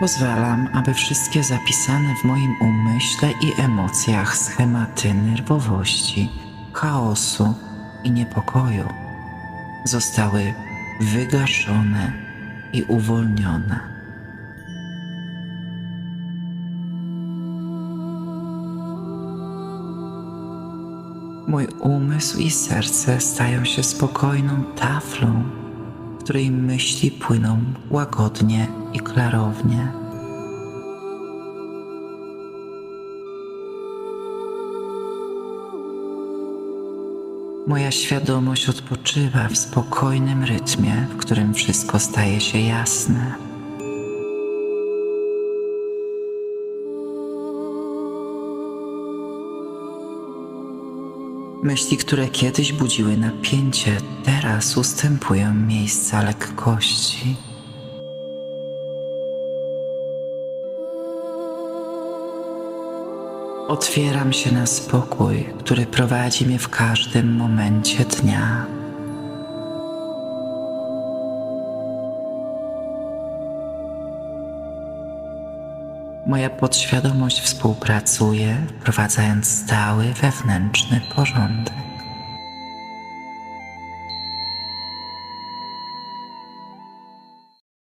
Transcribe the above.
Pozwalam, aby wszystkie zapisane w moim umyśle i emocjach schematy nerwowości, chaosu i niepokoju zostały wygaszone i uwolnione. Mój umysł i serce stają się spokojną taflą, której myśli płyną łagodnie i klarownie. Moja świadomość odpoczywa w spokojnym rytmie, w którym wszystko staje się jasne. Myśli, które kiedyś budziły napięcie, teraz ustępują miejsca lekkości. Otwieram się na spokój, który prowadzi mnie w każdym momencie dnia. Moja podświadomość współpracuje, wprowadzając stały wewnętrzny porządek.